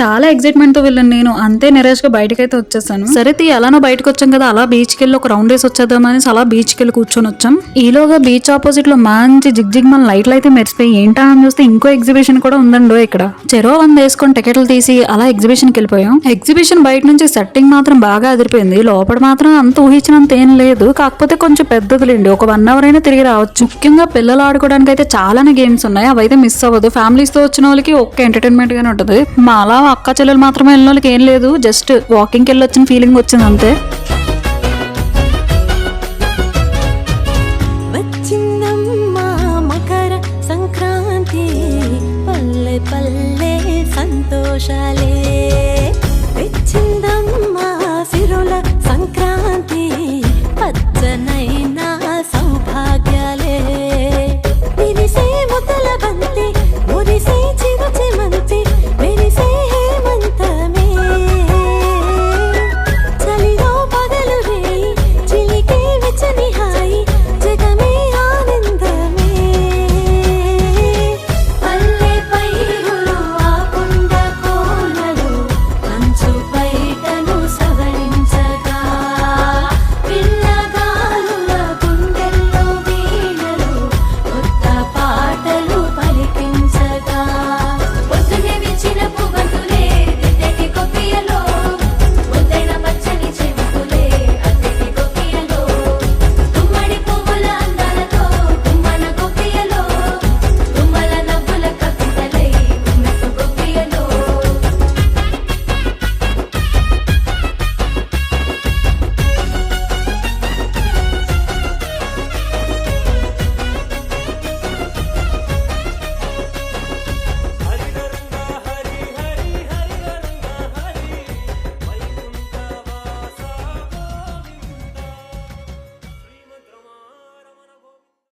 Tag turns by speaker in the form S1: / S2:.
S1: చాలా ఎక్సైట్మెంట్తో వెళ్ళాను నేను. అంతే నిరాష్గా అయితే వచ్చేసాను. సరే తీ ఎలానో బయటకు వచ్చాం కదా అలా బీచ్కి వెళ్ళి ఒక రౌండ్ వేసి వచ్చేద్దామని అలా బీచ్కి వెళ్ళి కూర్చొని వచ్చాం. ఈలోగా బీచ్ ఆపోజిట్లో మంచి జిగ్ జిగ్ మన లైట్లు అయితే మెరిసిపోయి ఏంటా అని చూస్తే ఇంకో ఎగ్జిబిషన్ కూడా ఉందండో ఇక్కడ. చెరో వంద వేసుకొని టికెట్లు తీసి అలా ఎగ్జిబిషన్కి వెళ్ళిపోయాం. ఎగ్జిబిషన్ బయట నుంచి సెట్టింగ్ మాత్రం బాగా అదిరిపోయింది. లోపల మాత్రం అంత ఊహించినంత ఏం లేదు. కాకపోతే కొంచెం పెద్దదిలేండి. ఒక వన్ అవర్ అయినా తిరిగి రావచ్చు. ముఖ్యంగా పిల్లలు ఆడుకోవడానికి అయితే చాలానే గేమ్స్ ఉన్నాయి. అవైతే మిస్ అవ్వదు. ఫ్యామిలీస్తో వచ్చిన వాళ్ళకి ఒక్క ఎంటర్టైన్మెంట్ గానే ఉంటుంది. మా అలా అక్క చెల్లెలు మాత్రమే వెళ్ళిన వాళ్ళకి ఏం లేదు జస్ట్ వాకింగ్కి వెళ్ళి వచ్చిన ఫీలింగ్ వచ్చింది అంతే.
S2: మకర సంక్రాంతి పల్లె పల్లె సంతోషాలే.